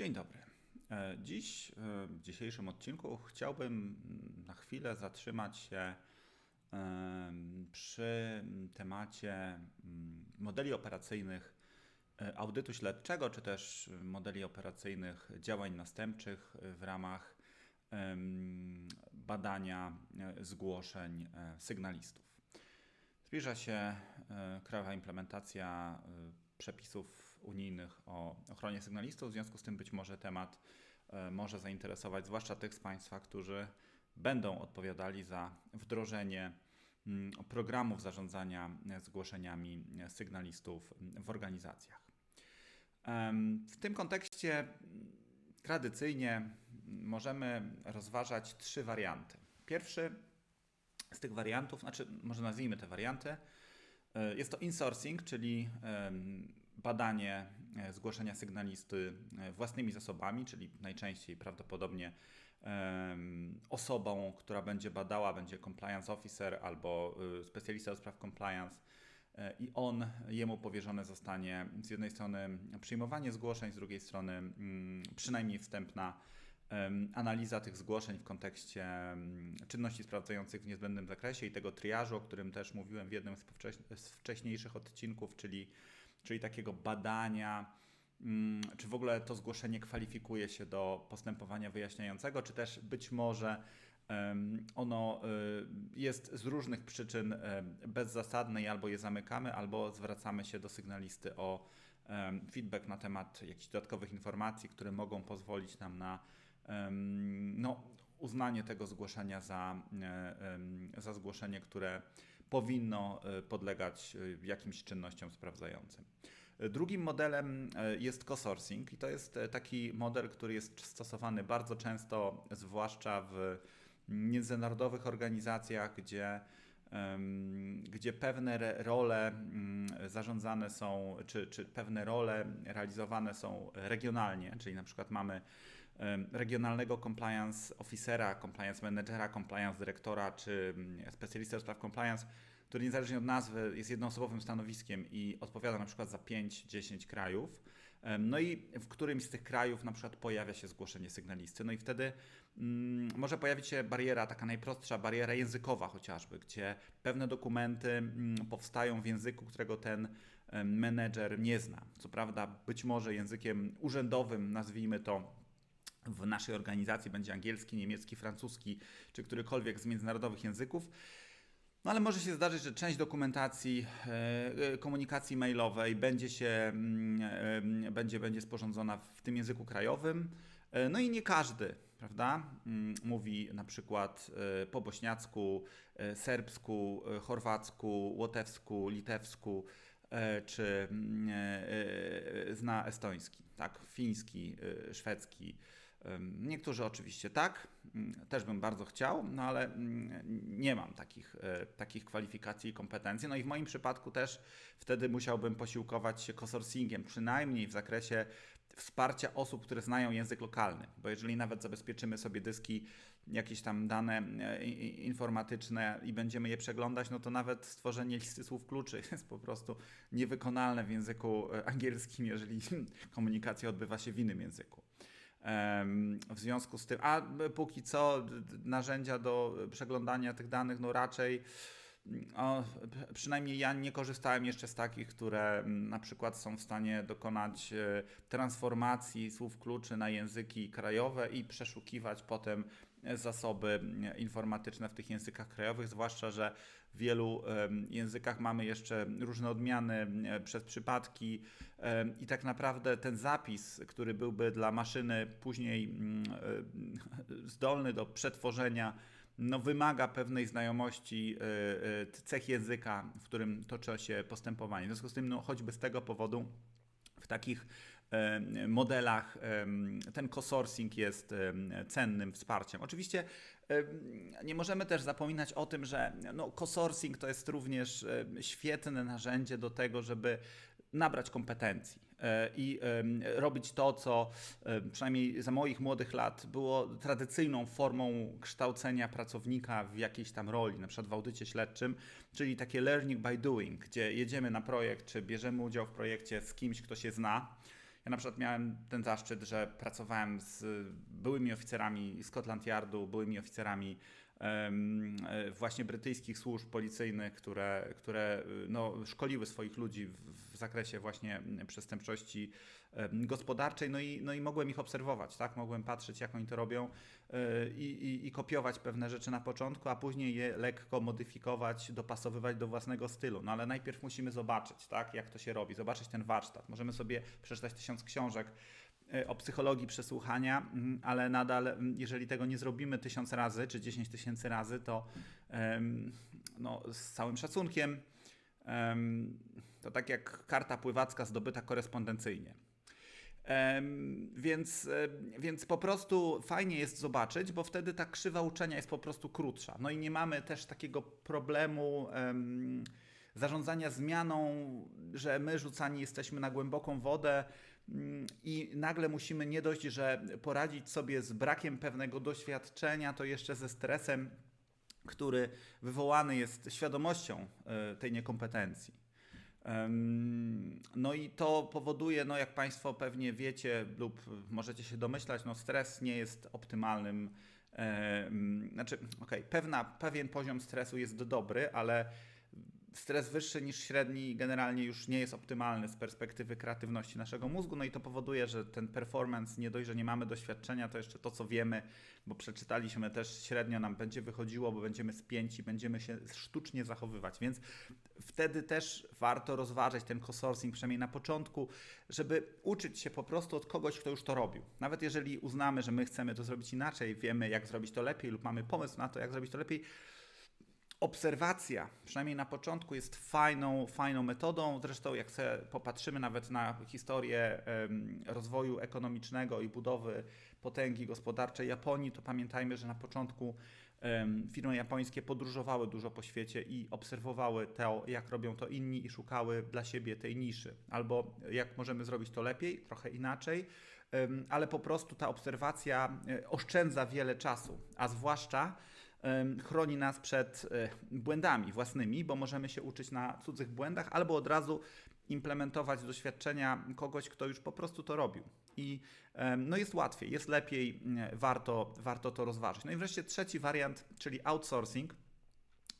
Dzień dobry. E, dziś, e, w dzisiejszym odcinku chciałbym na chwilę zatrzymać się e, przy temacie modeli operacyjnych audytu śledczego, czy też modeli operacyjnych działań następczych w ramach badania zgłoszeń sygnalistów. Zbliża się krajowa implementacja przepisów unijnych o ochronie sygnalistów. W związku z tym być może temat e, może zainteresować zwłaszcza tych z Państwa, którzy będą odpowiadali za wdrożenie mm, programów zarządzania zgłoszeniami sygnalistów w organizacjach. W tym kontekście mm, tradycyjnie możemy rozważać trzy warianty. Pierwszy z tych wariantów, znaczy może nazwijmy te warianty, E, jest to insourcing, czyli badanie e, zgłoszenia sygnalisty e, własnymi zasobami, czyli najczęściej prawdopodobnie osobą, która będzie badała, będzie compliance officer albo specjalista do spraw compliance i on, jemu powierzone zostanie z jednej strony przyjmowanie zgłoszeń, z drugiej strony mm, przynajmniej wstępna analiza tych zgłoszeń w kontekście czynności sprawdzających w niezbędnym zakresie i tego triażu, o którym też mówiłem w jednym z wcześniejszych odcinków, czyli, czyli takiego badania, mm, czy w ogóle to zgłoszenie kwalifikuje się do postępowania wyjaśniającego, czy też być może ono y, jest z różnych przyczyn bezzasadne i albo je zamykamy, albo zwracamy się do sygnalisty o feedback na temat jakichś dodatkowych informacji, które mogą pozwolić nam na no, uznanie tego zgłoszenia za, e, za zgłoszenie, które powinno e, podlegać e, jakimś czynnościom sprawdzającym. Drugim modelem jest co-sourcing i to jest taki model, który jest stosowany bardzo często, zwłaszcza w międzynarodowych organizacjach, gdzie gdzie pewne role mm, zarządzane są, czy, czy pewne role realizowane są regionalnie, czyli na przykład mamy regionalnego compliance officera, compliance managera, compliance dyrektora czy mm, specjalistę do spraw compliance, który niezależnie od nazwy jest jednoosobowym stanowiskiem i odpowiada na przykład za 5-10 krajów. No i w którymś z tych krajów na przykład pojawia się zgłoszenie sygnalisty. No i wtedy mm, może pojawić się bariera, taka najprostsza bariera językowa chociażby, gdzie pewne dokumenty mm, powstają w języku, którego ten menedżer nie zna. Co prawda być może językiem urzędowym, nazwijmy to w naszej organizacji będzie angielski, niemiecki, francuski czy którykolwiek z międzynarodowych języków. No ale może się zdarzyć, że część dokumentacji, e, komunikacji mailowej będzie się, mm, e, będzie, będzie sporządzona w tym języku krajowym. E, no i nie każdy, prawda, mm, mówi na przykład po bośniacku, serbsku, chorwacku, łotewsku, litewsku, czy mm, zna estoński, tak, fiński, szwedzki, Niektórzy oczywiście tak, mm, też bym bardzo chciał, no ale mm, nie mam takich, e, takich kwalifikacji i kompetencji. No i w moim przypadku też wtedy musiałbym posiłkować się cosourcingiem, przynajmniej w zakresie wsparcia osób, które znają język lokalny, bo jeżeli nawet zabezpieczymy sobie dyski, jakieś tam dane e, informatyczne i będziemy je przeglądać, no to nawet stworzenie listy słów kluczy jest po prostu niewykonalne w języku e, angielskim, jeżeli komunikacja odbywa się w innym języku. W związku z tym, a póki co narzędzia do przeglądania tych danych, no raczej o, przynajmniej ja nie korzystałem jeszcze z takich, które na przykład są w stanie dokonać e, transformacji słów kluczy na języki krajowe i przeszukiwać potem zasoby informatyczne w tych językach krajowych, zwłaszcza, że w wielu językach mamy jeszcze różne odmiany przez przypadki i tak naprawdę ten zapis, który byłby dla maszyny później mm, e, zdolny do przetworzenia no, wymaga pewnej znajomości e, e, cech języka, w którym toczy się postępowanie. W związku z tym, no, choćby z tego powodu w takich modelach ten co-sourcing jest cennym wsparciem. Oczywiście nie możemy też zapominać o tym, że no, co-sourcing to jest również świetne narzędzie do tego, żeby nabrać kompetencji i robić to, co przynajmniej za moich młodych lat było tradycyjną formą kształcenia pracownika w jakiejś tam roli, na przykład w audycie śledczym, czyli takie learning by doing, gdzie jedziemy na projekt, czy bierzemy udział w projekcie z kimś, kto się zna. Ja na przykład miałem ten zaszczyt, że pracowałem z byłymi oficerami Scotland Yardu, byłymi oficerami e, właśnie brytyjskich służb policyjnych, które, które no, szkoliły swoich ludzi w zakresie właśnie przestępczości gospodarczej, no i, no i mogłem ich obserwować, tak? Mogłem patrzeć, jak oni to robią e, i, i, i kopiować pewne rzeczy na początku, a później je lekko modyfikować, dopasowywać do własnego stylu. No ale najpierw musimy zobaczyć, tak? Jak to się robi, zobaczyć ten warsztat. Możemy sobie przeczytać tysiąc książek, e, o psychologii przesłuchania, mm, ale nadal, mm, jeżeli tego nie zrobimy tysiąc razy czy dziesięć tysięcy razy, to no, z całym szacunkiem to tak jak karta pływacka zdobyta korespondencyjnie. Więc, więc po prostu fajnie jest zobaczyć, bo wtedy ta krzywa uczenia jest po prostu krótsza. No i nie mamy też takiego problemu zarządzania zmianą, że my rzucani jesteśmy na głęboką wodę um, i nagle musimy nie dość, że poradzić sobie z brakiem pewnego doświadczenia, to jeszcze ze stresem, który wywołany jest świadomością y, tej niekompetencji. No i to powoduje, no jak Państwo pewnie wiecie lub możecie się domyślać, no stres nie jest optymalnym. Znaczy, okej, okay, pewien poziom stresu jest dobry, ale stres wyższy niż średni generalnie już nie jest optymalny z perspektywy kreatywności naszego mózgu, no i to powoduje, że ten performance, nie dość, że nie mamy doświadczenia, to jeszcze to, co wiemy, bo przeczytaliśmy też średnio nam będzie wychodziło, bo będziemy spięci, będziemy się sztucznie zachowywać, więc wtedy też warto rozważyć ten co-sourcing, przynajmniej na początku, żeby uczyć się po prostu od kogoś, kto już to robił. Nawet jeżeli uznamy, że my chcemy to zrobić inaczej, wiemy jak zrobić to lepiej lub mamy pomysł na to, jak zrobić to lepiej, obserwacja, przynajmniej na początku, jest fajną, fajną metodą. Zresztą, jak sobie popatrzymy nawet na historię rozwoju ekonomicznego i budowy potęgi gospodarczej Japonii, to pamiętajmy, że na początku firmy japońskie podróżowały dużo po świecie i obserwowały to, jak robią to inni i szukały dla siebie tej niszy. Albo jak możemy zrobić to lepiej, trochę inaczej, ale po prostu ta obserwacja e, oszczędza wiele czasu, a zwłaszcza chroni nas przed e, błędami własnymi, bo możemy się uczyć na cudzych błędach albo od razu implementować doświadczenia kogoś, kto już po prostu to robił. I no jest łatwiej, jest lepiej, warto, warto to rozważyć. No i wreszcie trzeci wariant, czyli outsourcing.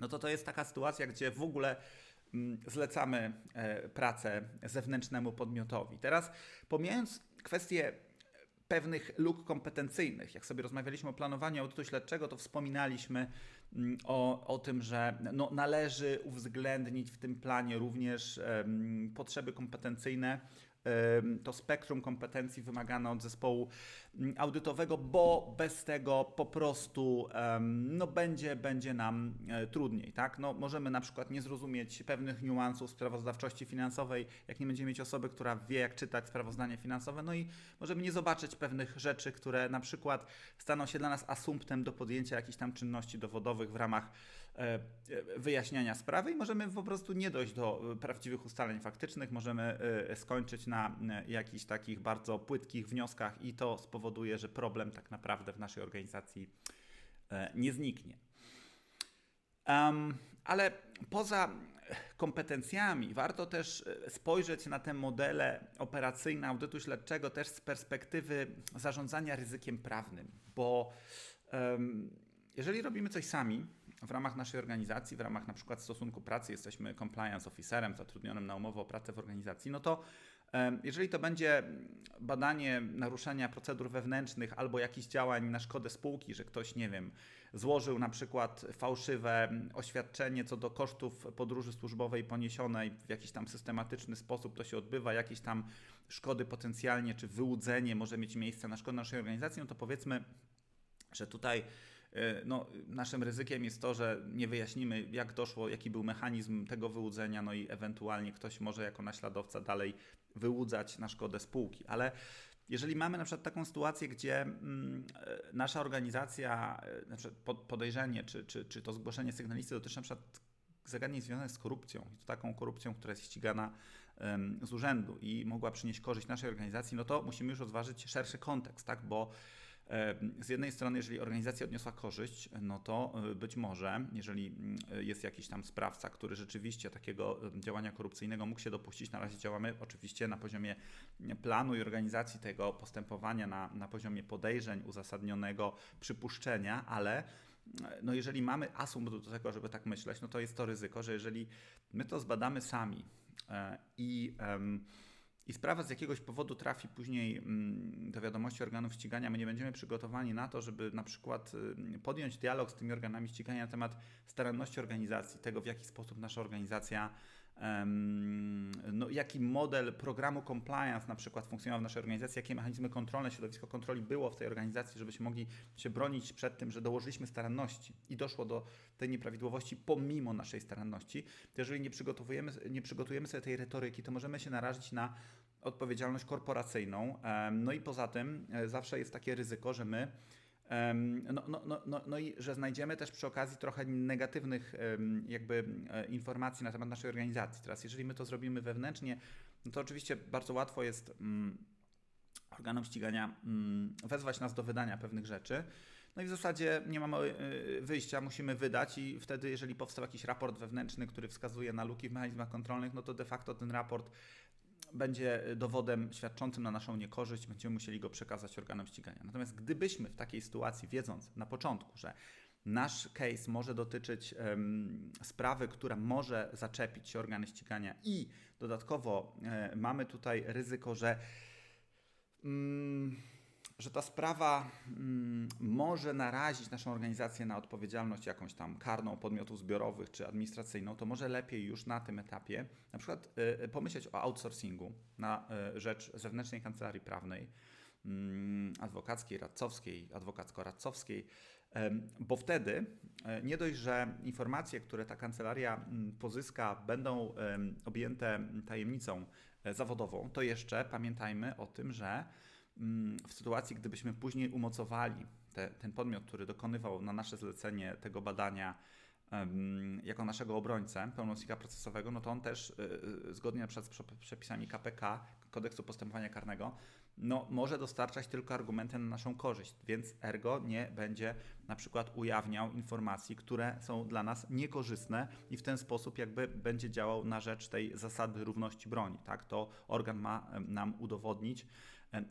No to to jest taka sytuacja, gdzie w ogóle zlecamy e, pracę zewnętrznemu podmiotowi. Teraz pomijając kwestię pewnych luk kompetencyjnych. Jak sobie rozmawialiśmy o planowaniu audytu śledczego, to wspominaliśmy mm, o, o tym, że no, należy uwzględnić w tym planie również um, potrzeby kompetencyjne to spektrum kompetencji wymagane od zespołu mm, audytowego, bo bez tego po prostu no, będzie, będzie nam e, trudniej. Tak? No, możemy na przykład nie zrozumieć pewnych niuansów sprawozdawczości finansowej, jak nie będziemy mieć osoby, która wie, jak czytać sprawozdanie finansowe, no i możemy nie zobaczyć pewnych rzeczy, które na przykład staną się dla nas asumptem do podjęcia jakichś tam czynności dowodowych w ramach wyjaśniania sprawy i możemy po prostu nie dojść do e, prawdziwych ustaleń faktycznych, możemy e, skończyć na jakichś takich bardzo płytkich wnioskach i to spowoduje, że problem tak naprawdę w naszej organizacji nie zniknie. Um, ale poza kompetencjami warto też spojrzeć na te modele operacyjne audytu śledczego też z perspektywy zarządzania ryzykiem prawnym, bo um, jeżeli robimy coś sami, w ramach naszej organizacji, w ramach na przykład stosunku pracy jesteśmy compliance officerem zatrudnionym na umowę o pracę w organizacji, no to jeżeli to będzie badanie naruszenia procedur wewnętrznych albo jakichś działań na szkodę spółki, że ktoś, nie wiem, złożył na przykład fałszywe oświadczenie co do kosztów podróży służbowej poniesionej w jakiś tam systematyczny sposób, to się odbywa, jakieś tam szkody potencjalnie, czy wyłudzenie może mieć miejsce na szkodę naszej organizacji, no to powiedzmy, że tutaj no, naszym ryzykiem jest to, że nie wyjaśnimy, jak doszło, jaki był mechanizm tego wyłudzenia, no i ewentualnie ktoś może jako naśladowca dalej wyłudzać na szkodę spółki. Ale jeżeli mamy na przykład taką sytuację, gdzie mm, e, nasza organizacja, e, znaczy podejrzenie czy, czy, czy to zgłoszenie sygnalisty dotyczy na przykład zagadnień związanych z korupcją, i to taką korupcją, która jest ścigana z urzędu i mogła przynieść korzyść naszej organizacji, no to musimy już rozważyć szerszy kontekst, tak? bo Z jednej strony, jeżeli organizacja odniosła korzyść, no to być może, jeżeli mm, jest jakiś tam sprawca, który rzeczywiście takiego działania korupcyjnego mógł się dopuścić, na razie działamy oczywiście na poziomie planu i organizacji tego postępowania, na, na poziomie podejrzeń, uzasadnionego przypuszczenia, ale no jeżeli mamy asumpt do tego, żeby tak myśleć, no to jest to ryzyko, że jeżeli my to zbadamy sami e, i i sprawa z jakiegoś powodu trafi później mm, do wiadomości organów ścigania, my nie będziemy przygotowani na to, żeby na przykład y, podjąć dialog z tymi organami ścigania na temat staranności organizacji, tego w jaki sposób nasza organizacja no, jaki model programu compliance na przykład funkcjonował w naszej organizacji, jakie mechanizmy kontrolne, środowisko kontroli było w tej organizacji, żebyśmy mogli się bronić przed tym, że dołożyliśmy staranności i doszło do tej nieprawidłowości pomimo naszej staranności, to jeżeli nie przygotowujemy, nie przygotujemy sobie tej retoryki, to możemy się narazić na odpowiedzialność korporacyjną. No i poza tym e, zawsze jest takie ryzyko, że my no, no, no, no, no i że znajdziemy też przy okazji trochę negatywnych jakby e, informacji na temat naszej organizacji. Teraz, jeżeli my to zrobimy wewnętrznie, no to oczywiście bardzo łatwo jest mm, organom ścigania mm, wezwać nas do wydania pewnych rzeczy. No i w zasadzie nie mamy e, wyjścia, musimy wydać i wtedy, jeżeli powstał jakiś raport wewnętrzny, który wskazuje na luki w mechanizmach kontrolnych, no to de facto ten raport będzie dowodem świadczącym na naszą niekorzyść, będziemy musieli go przekazać organom ścigania. Natomiast gdybyśmy w takiej sytuacji, wiedząc na początku, że nasz case może dotyczyć um, sprawy, która może zaczepić się organy ścigania i dodatkowo e, mamy tutaj ryzyko, że um, że ta sprawa mm, może narazić naszą organizację na odpowiedzialność jakąś tam karną podmiotów zbiorowych czy administracyjną, to może lepiej już na tym etapie na przykład y, pomyśleć o outsourcingu na y, rzecz zewnętrznej kancelarii prawnej, y, adwokackiej, radcowskiej, adwokacko-radcowskiej, bo wtedy nie dość, że informacje, które ta kancelaria pozyska, będą objęte tajemnicą e, zawodową, to jeszcze pamiętajmy o tym, że Mm, w sytuacji, gdybyśmy później umocowali te, ten podmiot, który dokonywał na nasze zlecenie tego badania jako naszego obrońcę pełnomocnika procesowego, no to on też y, y, zgodnie na przykład z przepisami KPK, Kodeksu Postępowania Karnego, no, może dostarczać tylko argumenty na naszą korzyść, więc ergo nie będzie na przykład ujawniał informacji, które są dla nas niekorzystne i w ten sposób jakby będzie działał na rzecz tej zasady równości broni. Tak? To organ ma nam udowodnić,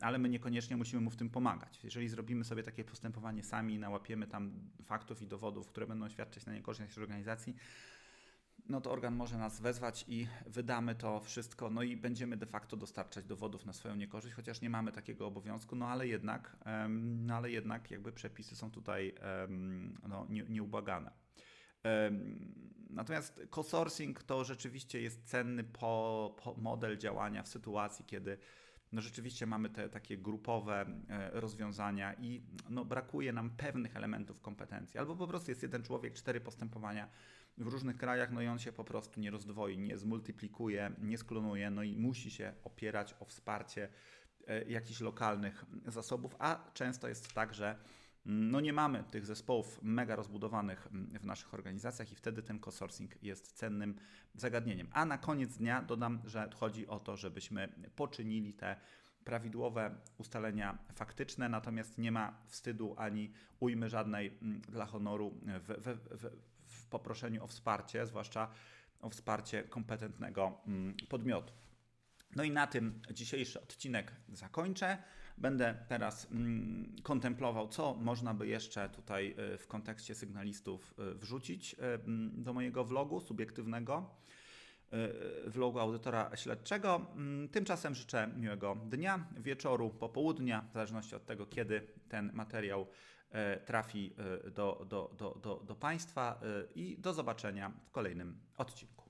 ale my niekoniecznie musimy mu w tym pomagać. Jeżeli zrobimy sobie takie postępowanie sami, nałapiemy tam faktów i dowodów, które będą świadczyć na niekorzyść organizacji, no to organ może nas wezwać i wydamy to wszystko, no i będziemy de facto dostarczać dowodów na swoją niekorzyść, chociaż nie mamy takiego obowiązku, no ale jednak, no ale jednak jakby przepisy są tutaj no, nie, nieubłagane. Natomiast co-sourcing to rzeczywiście jest cenny po, po model działania w sytuacji, kiedy no rzeczywiście mamy te takie grupowe e, rozwiązania i no brakuje nam pewnych elementów kompetencji. Albo po prostu jest jeden człowiek, cztery postępowania w różnych krajach, no i on się po prostu nie rozdwoi, nie zmultiplikuje, nie sklonuje, no i musi się opierać o wsparcie e, jakichś lokalnych zasobów, a często jest tak, że no nie mamy tych zespołów mega rozbudowanych mm, w naszych organizacjach i wtedy ten co-sourcing jest cennym zagadnieniem. A na koniec dnia dodam, że chodzi o to, żebyśmy poczynili te prawidłowe ustalenia faktyczne, natomiast nie ma wstydu ani ujmy żadnej mm, dla honoru w, w, w, w poproszeniu o wsparcie, zwłaszcza o wsparcie kompetentnego mm, podmiotu. No i na tym dzisiejszy odcinek zakończę. Będę teraz mm, kontemplował, co można by jeszcze tutaj y, w kontekście sygnalistów y, wrzucić y, mm, do mojego vlogu subiektywnego, vlogu audytora śledczego. Mm, tymczasem życzę miłego dnia, wieczoru, popołudnia, w zależności od tego, kiedy ten materiał trafi do, do, do, do, do Państwa i do zobaczenia w kolejnym odcinku.